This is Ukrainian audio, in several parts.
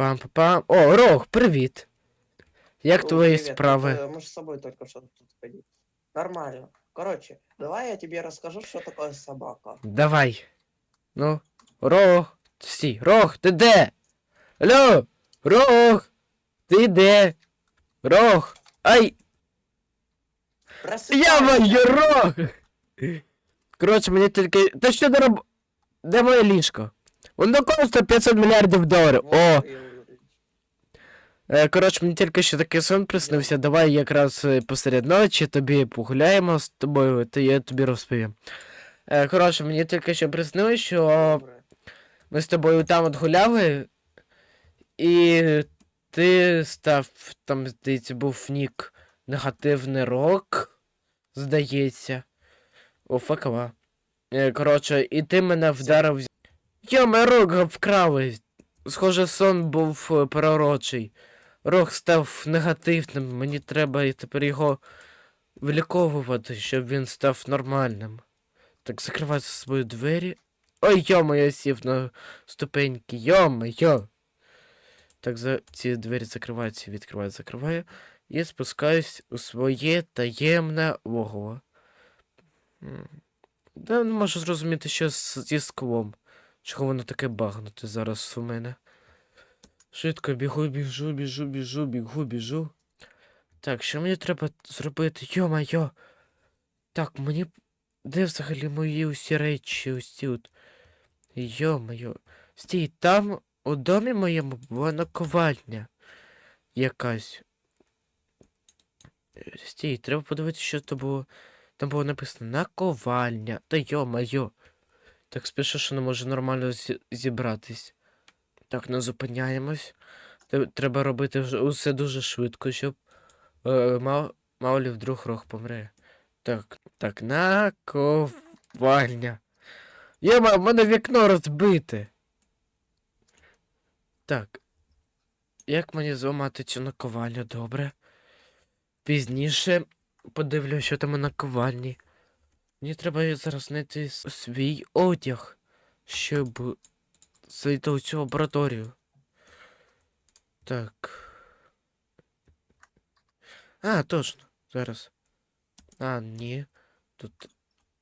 Пам-пам-пам. О, Рог, привіт. Як О, твої привет. справи? Э, Мы же с собой только что тут ходили. Нормально. Короче, давай я тебе расскажу, что такое собака. Давай. Ну, Рог. Стій, Рог, ти де? Алло! Рог! Ти де? Рог! Ай! Я Просыпайся! маю рог! Коротше, мені тільки. Та що ти роб... Де моє ліжко? Воно коштує 500 мільярдів доларів. Вот, О! Юрий. Е, Коротше, мені тільки що такий сон приснився. Давай якраз е, посеред ночі тобі погуляємо з тобою, то я тобі розповім. Е, Коротше, мені тільки що приснилось, що ми з тобою там от гуляли, і ти став, там, здається, був нік негативний рок, здається. О, факова. Е, Коротше, і ти мене вдарив. Йоме, рок вкрали. Схоже, сон був е, пророчий. Рок став негативним, мені треба і тепер його виліковувати, щоб він став нормальним. Так, закривай за собою двері. Ой, йомо, я сів на ступеньки, йомо, йо. Так, за ці двері закриваються, відкриваю, закриваю. І спускаюсь у своє таємне логово. Да, не можу зрозуміти, що зі склом. Чого воно таке багнуте зараз у мене. Швидко бігу, біжу, біжу, біжу, бігу, біжу. Так, що мені треба зробити? Йо-майо. Так, мені. Де взагалі мої усі речі? Усі от. Йо-майо. Стій, там у домі моєму була наковальня. Якась. Стій, треба подивитися, що то було. Там було написано наковальня. Та йо-майо. Так спішу, що не можу нормально зібратись. Так, не зупиняємось. Треба робити усе дуже швидко, щоб е, мав, мало лі вдруг рог помре. Так, так, наковальня. Єма, в мене вікно розбите. Так. Як мені зламати цю наковальню, добре? Пізніше подивлюсь, що там у наковальні. Мені треба зараз знайти свій одяг, щоб зайти у цю лабораторію. Так. А, точно. Зараз. А, ні. Тут.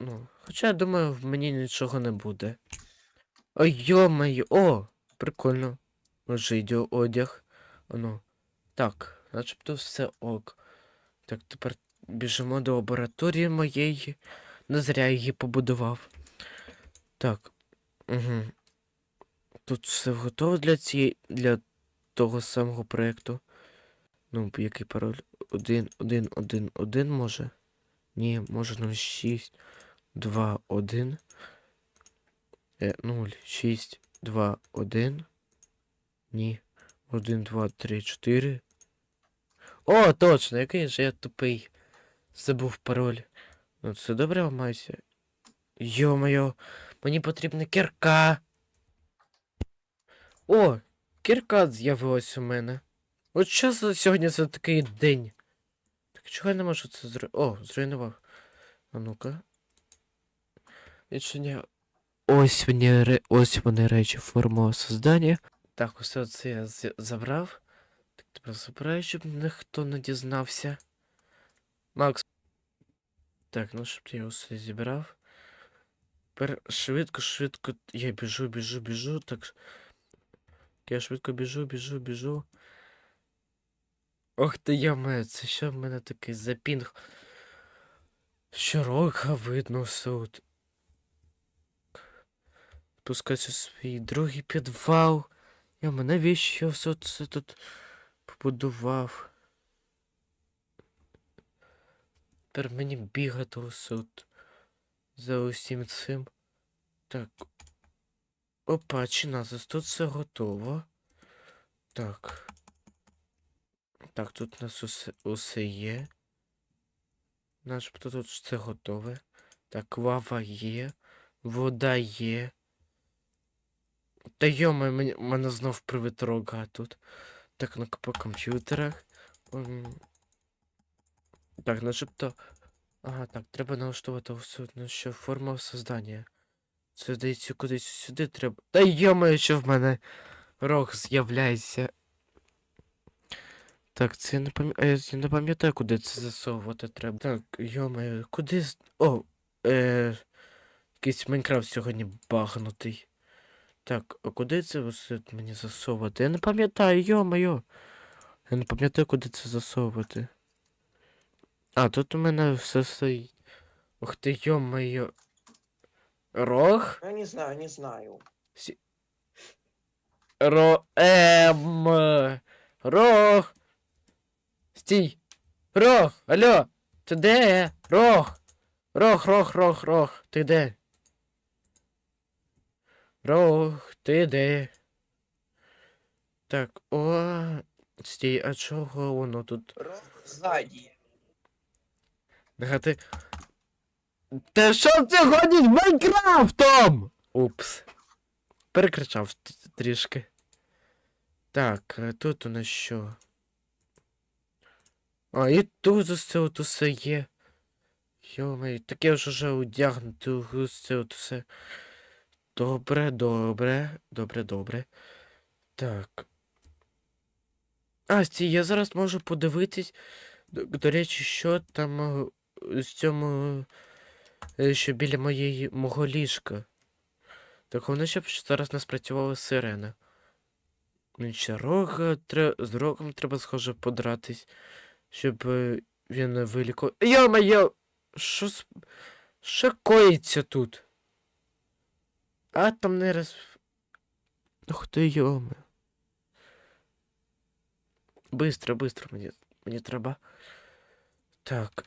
Ну. Хоча я думаю, в мені нічого не буде. Ой, йо-моє, о! Прикольно. Може йде одяг. Ну. Так, начебто все ок. Так, тепер біжимо до лабораторії моєї. Не зря її побудував. Так. Угу. Тут все готово для цієї. для того самого проєкту. Ну, який пароль? Один, один, один, один може? Ні, може 06, 2, 1. Е, 0, 6, 2, 1. Ні. 1, 2, 3, 4. О, точно, який же я тупий. Забув пароль. Ну, це добре ламайся. Йо-моє, мені потрібна кірка. О, кірка з'явилась у мене. От що за сьогодні за такий день? Так чого я не можу це зру... О, зруйнував. А ну-ка. Відчиня. Ось вони, ре... ось вони речі формового создання. Так, усе це я з- забрав. Так тепер забираю, щоб ніхто не дізнався. Макс. Так, ну щоб я усе зібрав. Тепер швидко, швидко. Я біжу, біжу, біжу. Так. Я швидко біжу, біжу, біжу. Ох ти яме, це що в мене такий запінг? Що рога видно суд. Спускаюся у свій другий підвал. Я мене навіщо все це тут побудував? Тепер мені бігати у суд за усім цим. Так. Опа, чи назас, тут все готово. Так. Так, тут у нас усе, усе є. Начебто тут все готове. Так, лава є, вода є. Та йома, мене знов привид рога тут. Так, ну по комп'ютерах. Ем, Так, начебто. Ага, так, треба налаштувати все, ну що форма создання. Здається кудись сюди треба. Та йома, що в мене рог з'являється. Так, це не пам'ятаю. Я не пам'ятаю, куди це засовувати треба. Так, йоме, куди. О! Е... Якийсь Майнкрафт сьогодні багнутий. Так, а куди це мені засовувати? Я не пам'ятаю, йо-моє. Я не пам'ятаю, куди це засовувати. А, тут у мене все стоїть. Ух ти, йо-моє. Рог? Я не знаю, не знаю. Ро... Ем... Рог. Стій. Рог, алло. Ти де? Рог. Рог, рог, рог, рог. Ти де? Рог, ти де? Так, о. Стій, а чого воно тут? Рог сзади. Гати. Та що це ходить Майнкрафтом? Упс. Перекричав трішки. Так, е, тут у нас що? А, і тут це от усе є. Йомай, таке ж уже одягнути ось це от усе. Добре, добре, добре, добре. Так. А, стій, я зараз можу подивитись. До, до речі, що там з цьому, е, що біля моєї мого ліжка. Так головне, щоб зараз не спрацювала сирена. Ну, рога тре... з рогом треба схоже подратись, щоб е, він вилікував. Йо-моє! Що с... Що коїться тут? Атомний роз... Ух ти, йоме. Бистро, бистро мені, мені треба. Так.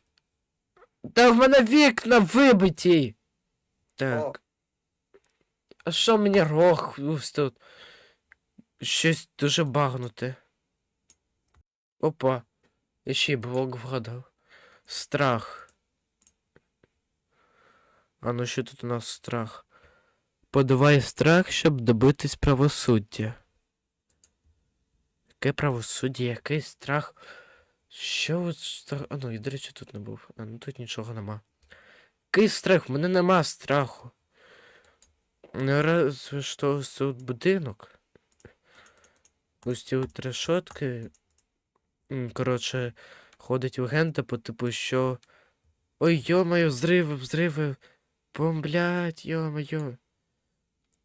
Та в мене вікна вибиті. Так. О. А що мені рог тут? Щось дуже багнуте. Опа. Я ще й блок вгадав. Страх. А ну що тут у нас страх? Подавай страх, щоб добитись правосуддя. Яке правосуддя, який страх? Що страх? А ну, і до речі, тут не був. А ну тут нічого нема. Який страх? В мене нема страху. Ну, разве що тут будинок. Ці от решотки. Коротше, ходить легенда по типу, що. Ой, йо-моє, взриви, взриви. Бомблять, йо-моє.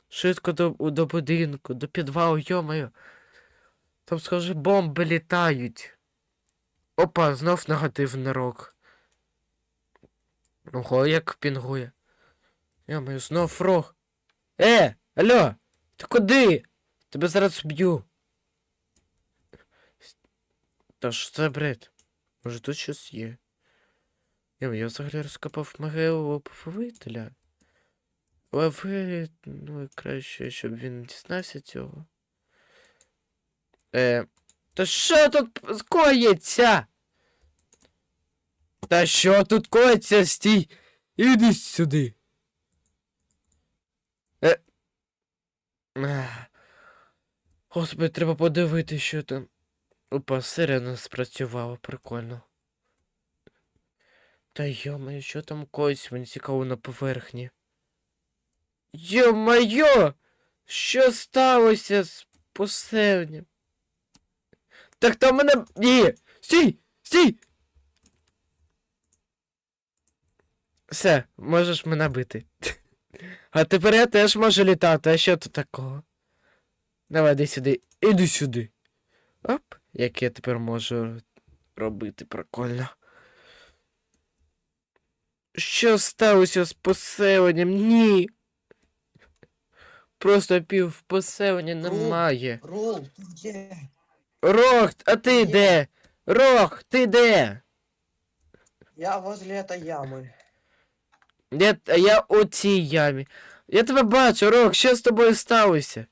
Швидко до, до будинку, до підвалу, йо-моє. Там, схоже, бомби літають. Опа, знов негативний рок. Ого, як пінгує. Йо-моє, знов рог. Е, алло, ти куди? Тебе зараз б'ю. Та ж це бред? Може тут щось є? Я, я взагалі розкопав могилу повителя. Але ви, ну, краще, щоб він дізнався цього. Е, та що тут скоїться? Та що тут коїться, стій? Іди сюди. Е. Господи, треба подивитися, що там. Опа, сирена спрацювала, прикольно. Та йо-моє, що там коїться, мені цікаво на поверхні. Йо-моє! Що сталося з поселенням? Так там мене. Ні! Стій! Стій! Все, можеш мене бити. А тепер я теж можу літати, а що тут такого? Давай, іди сюди. Іди сюди. Оп, як я тепер можу робити прикольно. Що сталося з поселенням? Ні. Просто пів поселення немає. Ты где? Рох, а ти де? Рох, ти де? Я возле этой ямы. Я, а я у цій ямі. Я тебе бачу, Рох, що з тобою сталося?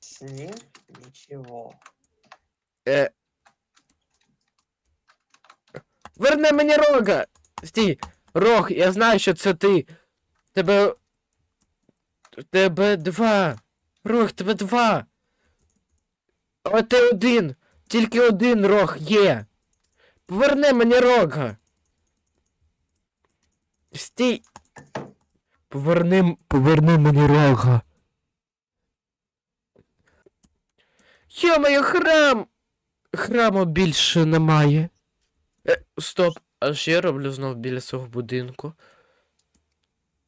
С ним ничего. Е... Верни мені рога! Стій! Рог, я знаю, що це ти. Тебе. Тебе два. Рог, тебе два. А ти один. Тільки один рог є. Поверни мені рога. Стій. Поверни, поверни мені рога. Йо-моє, храм! Храму більше немає. Е, стоп, а що я роблю знов біля свого будинку?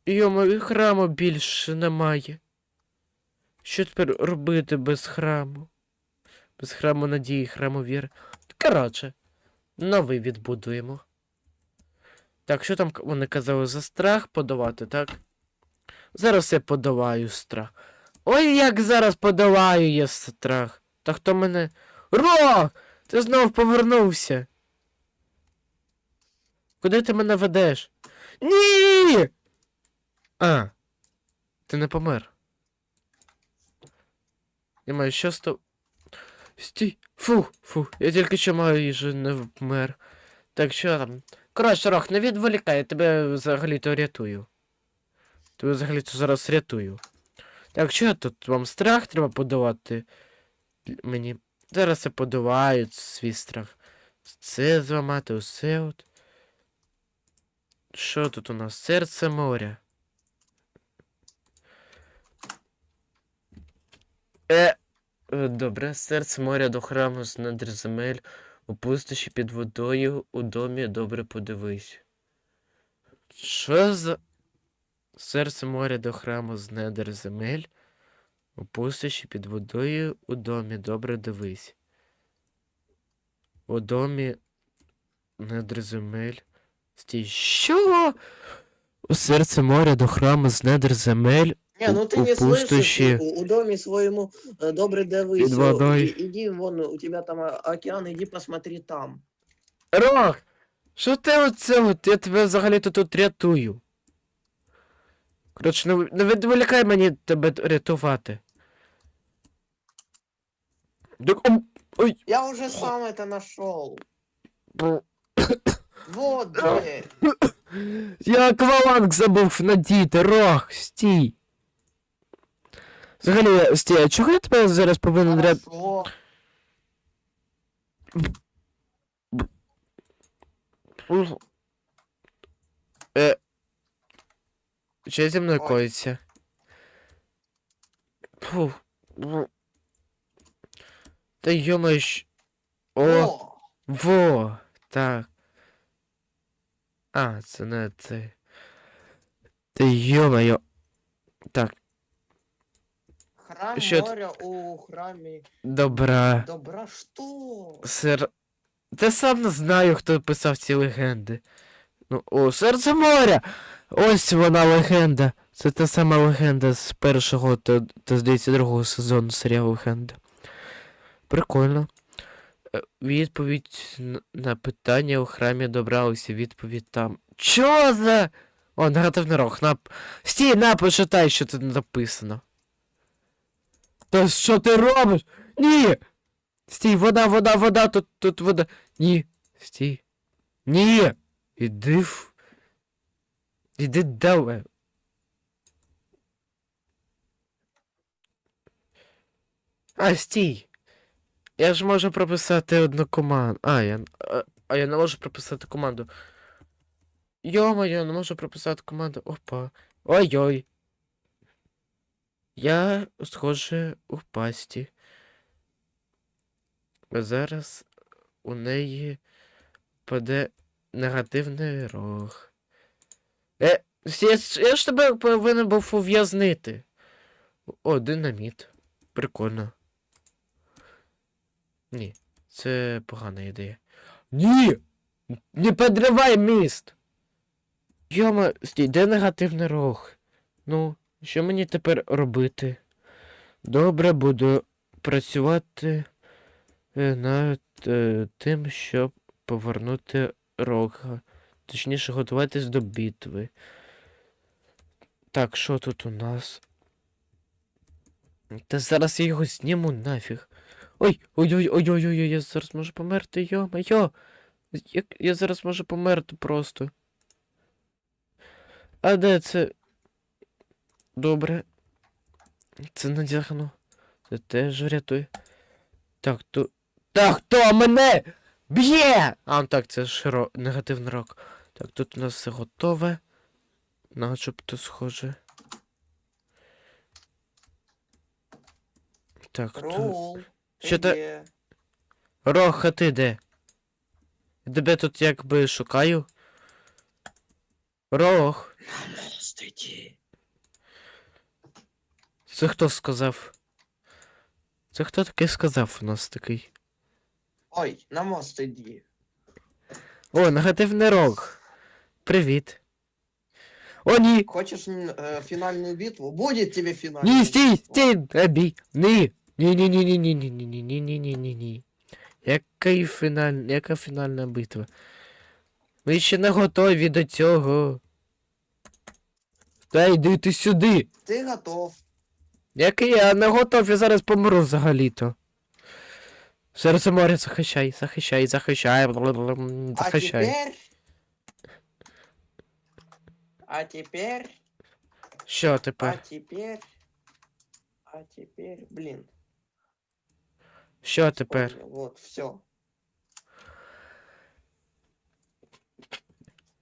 Йо-моє, храму більше немає. Що тепер робити без храму? Без храму надії, храму віри. Коротше, новий відбудуємо. Так, що там вони казали за страх подавати, так? Зараз я подаваю страх. Ой, як зараз подаваю я страх. Та хто мене. Рох! Ти знов повернувся. Куди ти мене ведеш? Ні! А. Ти не помер. Я маю що з то. Стій. Фу, фу, я тільки що майже не вмер. Так що там? Коротше, Рох, не відволікай, я тебе взагалі-то рятую. Тебе взагалі-то зараз рятую. Так, що тут вам страх треба подавати? Мені. Зараз я подаваю свій страх. Це зламати, усе от. Що тут у нас? Серце моря. Е. е, Добре, серце моря до храму з надр земель. У пустоші під водою у домі добре подивись. Що за. Серце моря до храму з недр земель. У пустоші під водою у домі добре дивись. У домі недр земель. Стій. Що? У серце моря до храму з недр земель. Не, ну ты у не пустоші. слышишь, у, у доме своему э, добрый дивись. Під водою. И- Иди вон, у тебя там а, океан, иди посмотри там. Рох! Що ти оце от? Я тебе взагалі-то тут рятую. Коротше, не, не відволікай мені тебе рятувати. Так, ом, ой, Я уже сам это нашел. бу. Вот дверь. Я акваланг забув надіти, Рох, стій. Взагалі, стій, а чого я тебе зараз повинен рятувати? Хорошо. Е. Що зі мною Ой. коїться? Фу. Та йомаю ж. О, О, во, так. А, це не це. Та йомаю. Так, храм Що т- моря у храме добра. добра. Что? Сер. Та сам не знаю, хто писав ці легенди. Ну, о, серце моря! Ось вона легенда. Це та сама легенда з першого та, та здається, другого сезону серіалу Легенда. Прикольно. Е, Відповідь н- на питання у храмі добралися. Відповідь там. Чо за. О, негативний рог. На... Стій, на, почитай, що тут написано. Та що ти робиш? Ні! Стій, вода, вода, вода, тут, тут вода. Ні. Стій. Ні. Іди в. Іди далі. А, стій. Я ж можу прописати одну команду. А, я. А, я не можу прописати команду. Йома, я не можу прописати команду. Опа. Ой-ой. Я схоже у пасті. Зараз у неї паде негативний рог. Е, я, я ж тебе повинен був ув'язнити. О, динаміт. Прикольно. Ні, це погана ідея. Ні! Не підривай міст! Йома, стій, де негативний рог? Ну, що мені тепер робити? Добре, буду працювати е, над е, тим, щоб повернути рога. Точніше, готуватись до битви. Так, що тут у нас? Та зараз я його зніму нафіг. Ой, ой, ой, ой, ой, ой, ой, я зараз можу померти, йо-моє. Як я зараз можу померти просто. А де це? Добре. Це надягну. Це теж врятує. Так, то. Так, хто мене б'є! А, так, це ж ро... негативний рок. Так, тут у нас все готове. Начебто схоже. Так, тут... Що Ти Рох, а ти де? Я тебе тут якби шукаю. Рох, На мост іди. Це хто сказав? Це хто таке сказав у нас такий? Ой, на мост іди. О, негативний рок. Привіт. О, ні! Хочешь м, э, финальную битву? Будет тебе финальная Ні, стій, битва. стій, Ебі. Ні. Ні, ні, ні, ні, ні, ні, ні, ні, ні, ні, ні, ні, ні. Який фіналь... Яка фінальна битва? Ми ще не готові до цього. Та йди ти сюди. Ты готов. Який я не готов, я зараз помру взагалі-то. Серце моря, захищай, захищай, захищай, бла-бла-бла, А захищай. теперь... А теперь... Що А тепер? теперь... А теперь... Блин. Що тепер? вспомнил. Вот, все.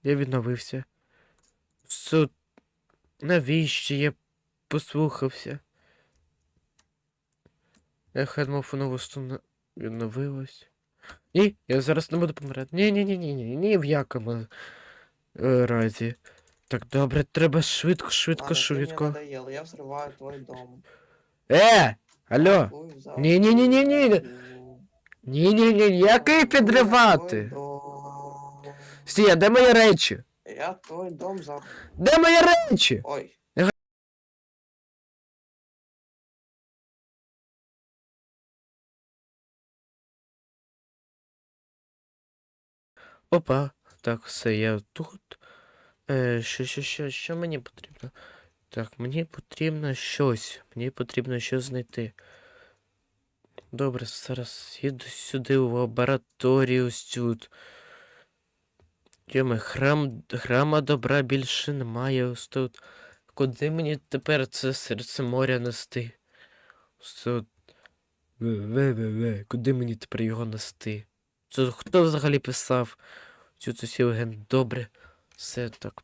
Я відновився. Суд. Навіщо я послухався? Я нову стуну відновилась. Ні, я зараз не буду помирати. Ні, ні, ні, ні, ні, ні в якому е, разі. Так, добре, треба швидко, швидко, Ладно, швидко. надоел, я взрываю твой дом. Е! Алло! Такую Не-не-не-не-не. взорву. Ні, ні, ні, який підривати? твой дом. Стій, а де мої речі? Я твой дом за... Де мої речі? Ой. Опа, так, все, я тут. Е, що, що, що, що мені потрібно? Так, мені потрібно щось. Мені потрібно щось знайти. Добре, зараз їду сюди в лабораторію тут. Йоме, храм, храма добра більше немає ось тут. Куди мені тепер це серце моря нести? Ось тут. Ве-ве-ве-ве, куди мені тепер його нести? Це хто взагалі писав? Цю цю всю? Добре. Все так.